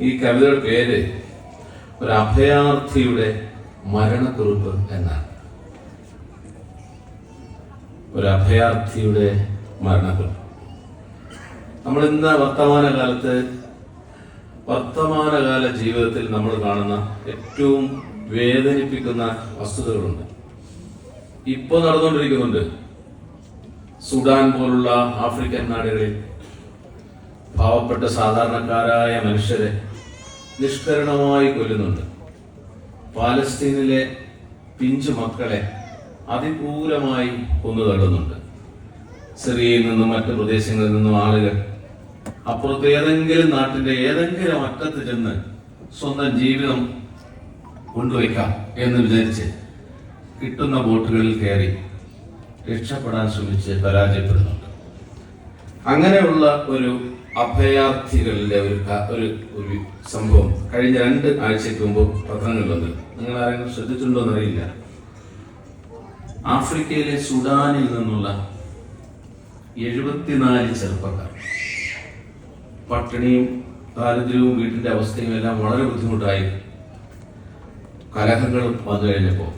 ഈ കവിതയുടെ പേര് ഒരു അഭയാർത്ഥിയുടെ മരണക്കുറിപ്പ് എന്നാണ്. ഒരു അഭയാർത്ഥിയുടെ മരണക്കുറിപ്പ്. നമ്മൾ ഇന്ന് വർത്തമാനകാലത്ത് വർത്തമാനകാല ജീവിതത്തിൽ നമ്മൾ കാണുന്ന ഏറ്റവും വേദനിപ്പിക്കുന്ന വസ്തുതകളുണ്ട്. ഇപ്പോൾ നടന്നുകൊണ്ടിരിക്കുന്നുണ്ട്. സുഡാൻ പോലുള്ള ആഫ്രിക്കൻ നാടുകളിൽ പാവപ്പെട്ട സാധാരണക്കാരായ മനുഷ്യരെ നിഷ്കരണമായി കൊല്ലുന്നുണ്ട്. പാലസ്തീനിലെ പിഞ്ചു മക്കളെ അതിക്രൂരമായി കൊന്നു തള്ളുന്നുണ്ട് സിറിയയിൽ നിന്നും മറ്റു പ്രദേശങ്ങളിൽ നിന്നും ആളുകൾ അപ്പുറത്ത് ഏതെങ്കിലും നാട്ടിന്റെ ഏതെങ്കിലും അറ്റത്ത് ചെന്ന് സ്വന്തം ജീവിതം കൊണ്ടുവയ്ക്കാം എന്ന് വിചാരിച്ച് കിട്ടുന്ന ബോട്ടുകളിൽ കയറി രക്ഷപ്പെടാൻ ശ്രമിച്ച് പരാജയപ്പെടുന്നുണ്ട്. അങ്ങനെയുള്ള ഒരു അഭയാർത്ഥികളുടെ ഒരു ഒരു ഒരു സംഭവം. കഴിഞ്ഞ രണ്ട് ആഴ്ചയ്ക്ക് മുമ്പ് പത്രങ്ങളിൽ വന്നു നിങ്ങൾ ആരെങ്കിലും ശ്രദ്ധിച്ചിട്ടുണ്ടോ എന്നറിയില്ല. ആഫ്രിക്കയിലെ സുഡാനിൽ നിന്നുള്ള എഴുപത്തിനാല് ചെറുപ്പക്കാർ. പട്ടിണിയും ദാരിദ്ര്യവും വീട്ടിന്റെ അവസ്ഥയും എല്ലാം വളരെ ബുദ്ധിമുട്ടായി കലഹങ്ങളും വന്നു കഴിഞ്ഞപ്പോൾ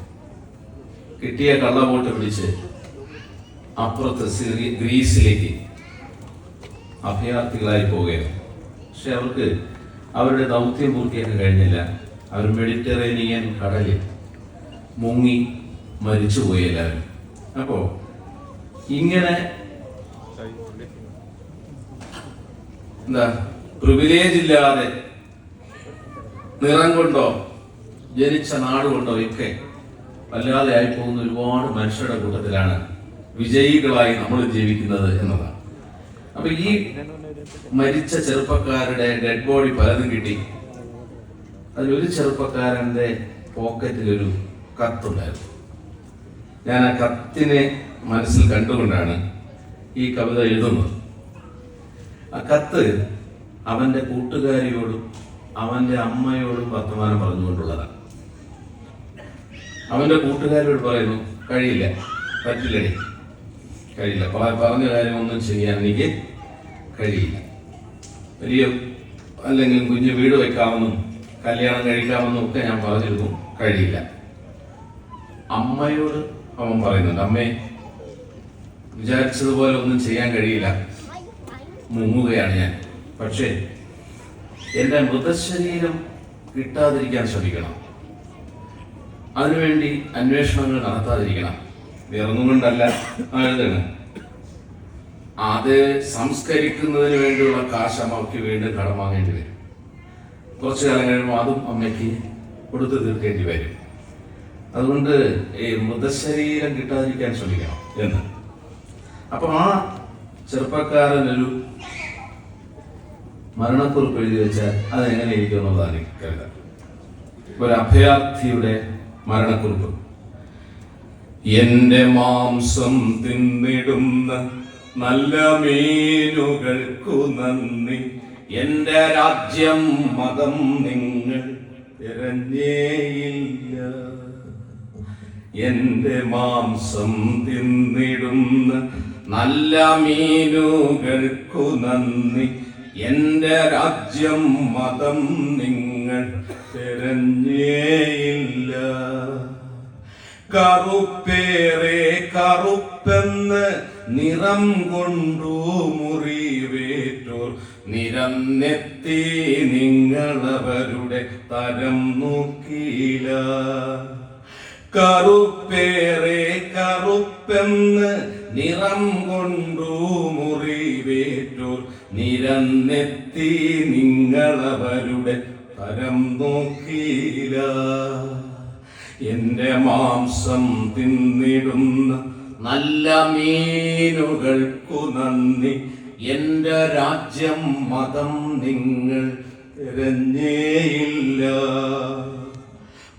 കിട്ടിയ കള്ളബോട്ട് പിടിച്ച് അപ്പുറത്ത് ഗ്രീസിലേക്ക് അഭയാർത്ഥികളായി പോവുകയാണ് പക്ഷെ അവർക്ക് അവരുടെ ദൗത്യം പൂർത്തിയാക്കാൻ കഴിഞ്ഞില്ല. അവർ മെഡിറ്ററേനിയൻ കടലിൽ മുങ്ങി മരിച്ചുപോയി എല്ലാവരും. അപ്പോ ഇങ്ങനെ എന്താ പ്രിവിലേജ് ഇല്ലാതെ നിറം കൊണ്ടോ ജനിച്ച നാട് കൊണ്ടോ ഒക്കെ വല്ലാതെ ആയി പോകുന്ന ഒരുപാട് മനുഷ്യരുടെ കൂട്ടത്തിലാണ് വിജയികളായി നമ്മൾ ജീവിക്കുന്നത് എന്നതാണ്. അപ്പൊ ഈ മരിച്ച ചെറുപ്പക്കാരുടെ ഡെഡ് ബോഡി പലതും കിട്ടി. അതിലൊരു ചെറുപ്പക്കാരന്റെ പോക്കറ്റിൽ ഒരു കത്തുണ്ടായിരുന്നു. ഞാൻ ആ കത്തിനെ മനസ്സിൽ കണ്ടുകൊണ്ടാണ് ഈ കവിത എഴുതുന്നത്. ആ കത്ത് അവന്റെ കൂട്ടുകാരിയോടും അവന്റെ അമ്മയോടും വർത്തമാനം പറഞ്ഞുകൊണ്ടുള്ളതാണ്. അവന്റെ കൂട്ടുകാരോട് പറയുന്നു കഴിയില്ല പറ്റില്ലടി കഴിയില്ല. പറഞ്ഞ കാര്യമൊന്നും ചെയ്യാൻ എനിക്ക് കഴിയില്ല. വലിയ അല്ലെങ്കിൽ കുഞ്ഞു വീട് വെക്കാമെന്നും കല്യാണം കഴിക്കാമെന്നും ഒക്കെ ഞാൻ പറഞ്ഞിരുന്നു കഴിയില്ല. അമ്മയോട് അവൻ പറയുന്നുണ്ട് അമ്മേ വിചാരിച്ചതുപോലെ ഒന്നും ചെയ്യാൻ കഴിയില്ല. മുങ്ങുകയാണ് ഞാൻ. പക്ഷേ എന്റെ മൃതശരീരം കിട്ടാതിരിക്കാൻ ശ്രമിക്കണം. അതിനുവേണ്ടി അന്വേഷണങ്ങൾ നടത്താതിരിക്കണം. വേറൊന്നും കൊണ്ടല്ല എഴുതാണ് അത് സംസ്കരിക്കുന്നതിന് വേണ്ടിയുള്ള കാശ് അമ്മയ്ക്ക് വീണ്ടും കടം വാങ്ങേണ്ടി വരും. കുറച്ചു കാലം കഴിയുമ്പോൾ അതും അമ്മയ്ക്ക് കൊടുത്തു തീർക്കേണ്ടി വരും. അതുകൊണ്ട് ഈ മൃതശരീരം കിട്ടാതിരിക്കാൻ ശ്രമിക്കണം എന്ന്. അപ്പൊ ആ ചെറുപ്പക്കാരൻ ഒരു മരണക്കുറിപ്പ് എഴുതി വെച്ചാൽ അതെങ്ങനെ എങ്ങനെ ഇരിക്കും എന്നുള്ളതാണ് ഈ ഒരു അഭയാർത്ഥിയുടെ മരണക്കുറിപ്പ്. എന്റെ മാംസം തിന്നിടുന്ന നല്ല മീനുകൾക്കു നന്ദി. എന്റെ രാജ്യം മതം നിങ്ങൾ തിരഞ്ഞേയില്ല. എന്റെ മാംസം തിന്നിടുന്ന നല്ല മീനുകൾക്കു നന്ദി. എന്റെ രാജ്യം മതം നിങ്ങൾ തിരഞ്ഞേയില്ല. കറുപ്പേറെ കറുപ്പെന്ന് നിറം കൊണ്ടു മുറിവേറ്റോർ. നിരന്നെത്തി നിങ്ങളവരുടെ തരം നോക്കിയില്ല. കറുപ്പേറെ കറുപ്പെന്ന് നിറം കൊണ്ടു മുറിവേറ്റോർ. നിരന്നെത്തി നിങ്ങളവരുടെ തരം നോക്കിയില്ല. എന്റെ മാംസം തിന്നിടുന്ന നല്ല മീനുകൾക്കു നന്ദി. എന്റെ രാജ്യം മതം നിങ്ങൾ തിരഞ്ഞേയില്ല.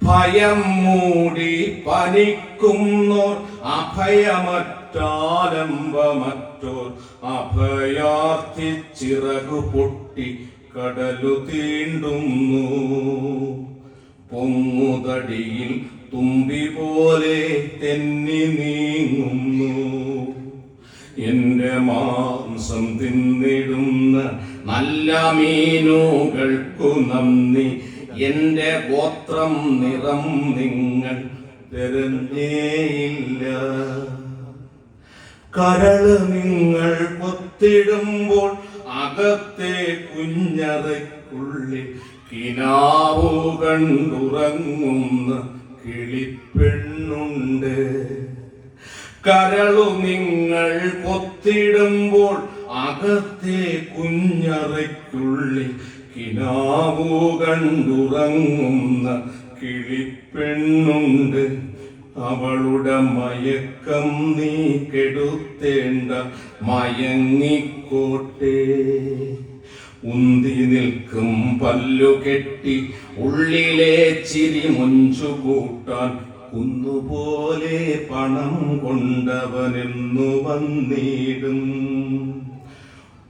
ഭയം മൂടി പനിക്കുന്നോർ അഭയമറ്റാലംബമറ്റോർ അഭയാർത്ഥി ചിറകു പൊട്ടി കടലു തീണ്ടുന്നു. പൊങ്ങുതടിയിൽ തുമ്പി പോലെ തെന്നി നീങ്ങുന്നു. എന്റെ മാംസം തിന്നിടുന്ന നല്ല മീനുകൾക്കു നന്ദി. എന്റെ ഗോത്രം നിറം നിങ്ങൾ തെരഞ്ഞേയില്ല. കരൾ നിങ്ങൾ കൊത്തിടുമ്പോൾ അകത്തെ കുഞ്ഞറയ്ക്കുള്ളിൽ കിനാവു കണ്ടുറങ്ങുന്ന കിളിപ്പെണ്ണുണ്ട്. കരളു നിങ്ങൾ കൊത്തിടുമ്പോൾ അകത്തെ കുഞ്ഞറയ്ക്കുള്ളിൽ കിനാവു കണ്ടുറങ്ങുന്ന കിളിപ്പെണ്ണുണ്ട്. അവളുടെ മയക്കം നീ കെടുത്തേണ്ട മയങ്ങിക്കോട്ടെ. ഉന്തി നിൽക്കും പല്ലു കെട്ടി ഉള്ളിലെ ചിരി മുഞ്ചു കൂട്ടാൻ കുന്നുപോലെ പണം കൊണ്ടവനെന്നു വന്നിടും.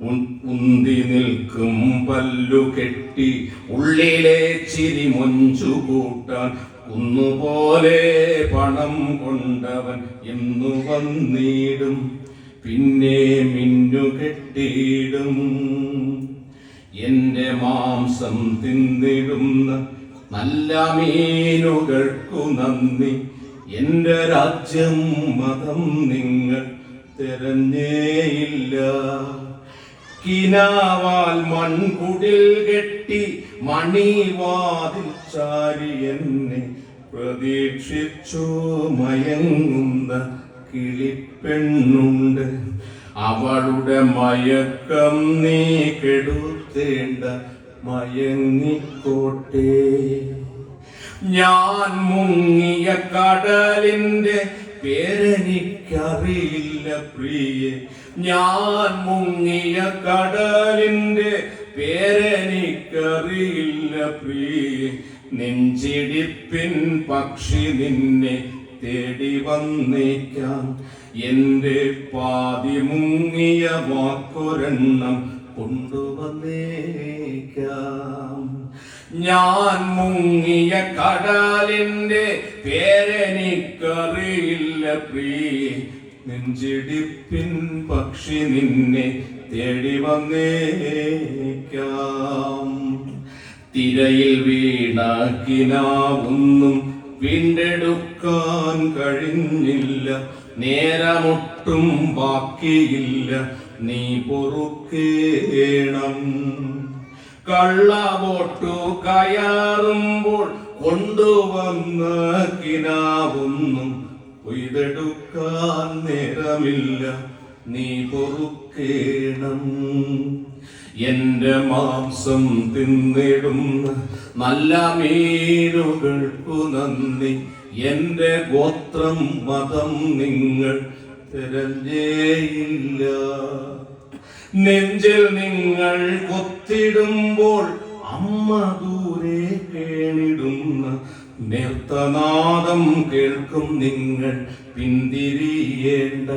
ഉന്തി നിൽക്കും പല്ലു കെട്ടി ഉള്ളിലെ ചിരി മൊഞ്ചു കൂട്ടാൻ കുന്നുപോലെ പണം കൊണ്ടവൻ എന്നു വന്നിടും. പിന്നെ മിന്നു കെട്ടിയിടും എന്റെ മാംസം തിന്നിടുന്ന നല്ല മീനുകൾക്കു നന്ദി. എന്റെ രാജ്യം മതം നിങ്ങൾ തെരഞ്ഞേയില്ല. കിനാവാൽ മൺകുടിൽ കെട്ടി മണിവാതിൽ ചാരി എന്നെ പ്രതീക്ഷിച്ചു മയങ്ങുന്ന കിളിപ്പെണ്ണുണ്ട്. അവളുടെ മയക്കം നീ കെടുത്തേണ്ട മയങ്ങിക്കോട്ടെ ഞാൻ മുങ്ങിയ കടലിന്റെ പേരെനിക്കറിയില്ല പ്രിയെ. ഞാൻ മുങ്ങിയ കടലിന്റെ പേരെനിക്കറിയില്ല പ്രിയെ. നെഞ്ചിടിപ്പിൻ പക്ഷി നിന്നെ തേടി വന്നേക്കാം. എന്റെ പാതി മുങ്ങിയ വാക്കൊരെണ്ണം കൊണ്ടുവന്നേക്കാം. ഞാൻ മുങ്ങിയ കടാലിന്റെ പേരെനിക്കറിയില്ല പ്രീ നെഞ്ചിടിപ്പിൻ പക്ഷി നിന്നെ തേടി വന്നേക്കാം. തിരയിൽ വീണ കിനാവൊന്നും വീണ്ടെടുക്കാൻ കഴിഞ്ഞില്ല നേരമൊട്ടും ബാക്കിയില്ല നീ പൊറുക്കേണം. കള്ളവോട്ടു കയറുമ്പോൾ കൊണ്ടുവന്ന കിനാവൊന്നും കൊയ്തെടുക്കാൻ നേരമില്ല നീ പൊറുക്കേണം. എന്റെ മാംസം തിന്നിടുന്ന നല്ല മീനുകൾക്കു നന്ദി. എന്റെ ഗോത്രം മതം നിങ്ങൾ തിരഞ്ഞേയില്ല. നെഞ്ചിൽ നിങ്ങൾ കൊത്തിടുമ്പോൾ അമ്മ ദൂരെ കേണിടുന്ന നേർത്തനാദം കേൾക്കും നിങ്ങൾ പിന്തിരിയേണ്ട.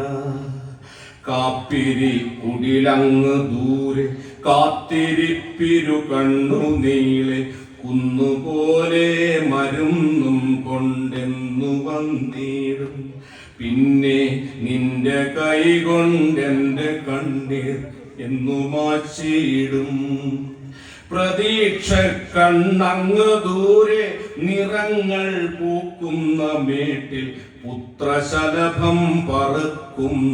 കാപ്പിരി കുടിലങ്ങ് ദൂരെ കാത്തിരിപ്പിരു കണ്ണു നീളെ കുന്നുപോലെ മരുന്നും കൊണ്ടെന്നു വന്നിടും. പിന്നെ നിന്റെ കൈ കൊണ്ടെന്റെ കണ്ണീർ എന്നു മാച്ചിടും. പ്രതീക്ഷ കണ്ണങ്ങ് ദൂരെ നിറങ്ങൾ പൂക്കുന്ന മേട്ടിൽ പുത്രശലഭം പറക്കും